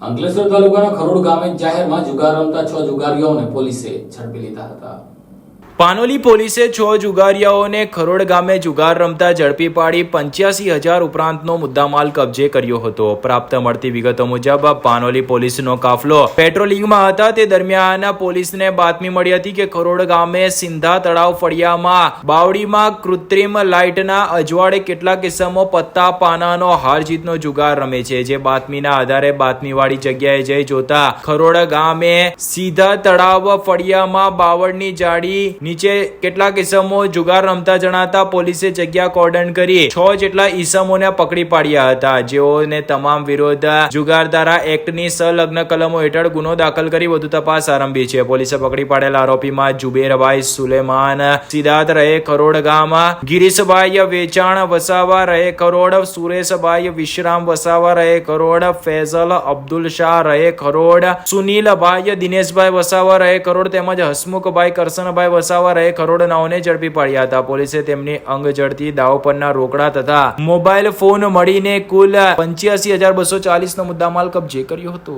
અંકલેશ્વર તાલુકાના ખરોડ ગામે જાહેરમાં જુગાર રમતા છ જુગારીઓને પોલીસે ઝડપી લીધા હતા. પાનોલી પોલીસે છ જુગારિયાઓને ખરોડ ગામે જુગાર રમતા ઝડપી પાડી પંચ્યાસી હજાર ઉપરાંતનો મુદ્દામાલ કબજે કર્યો હતો. પ્રાપ્ત મળતી વિગતો મુજબ, પાનોલી પોલીસનો કાફલો પેટ્રોલિંગમાં હતા. તે દરમિયાન પોલીસને બાતમી મળી હતી કે ખરોડ ગામે સિંધા તળાવ ફળિયામાં બાવડીમાં કૃત્રિમ લાઇટના અજવાળે કેટલાક કિસ્સામાં પત્તા પાનાનો હાર જીતનો જુગાર રમે છે. જે બાતમીના આધારે બાતમીવાળી જગ્યાએ જઈ જોતા ખરોડ ગામે સીધા તળાવ ફળિયામાં બાવળની જાડી નીચે કેટલાક ઇસમો જુગાર રમતા જણાતા પોલીસે જગ્યા કોર્ડન કરી છ જેટલા ઇસમોને પકડી પાડ્યા હતા. જેઓને તમામ વિરોધ જુગાર ધારા એક્ટની સંલગ્ન કલમો હેઠળ ગુનો દાખલ કરી વધુ તપાસ આરંભી છે. પોલીસે પકડી પાડેલા આરોપીમાં જુબેરભાઈ સુલેમાન, સિદ્ધાર્થ રહે ખરોડ ગામ, ગિરીશભાઈ વેચાણ વસાવા રહે કરોડ, સુરેશભાઈ વિશ્રામ વસાવા રહે કરોડ, ફેઝલ અબ્દુલ શાહ રહે ખરોડ સુનિલભાઈ દિનેશભાઈ વસાવા રહે કરોડ તેમજ હસમુખભાઈ કરસનભાઈ વસાવા રહે કરોડનાઓને ઝડપી પાડ્યા હતા. પોલીસે તેમની અંગ જડતી દાવ પરના રોકડા તથા મોબાઈલ ફોન મળીને કુલ પંચ્યાસી હજાર બસો ચાલીસ નો મુદ્દામાલ કબજે કર્યો હતો.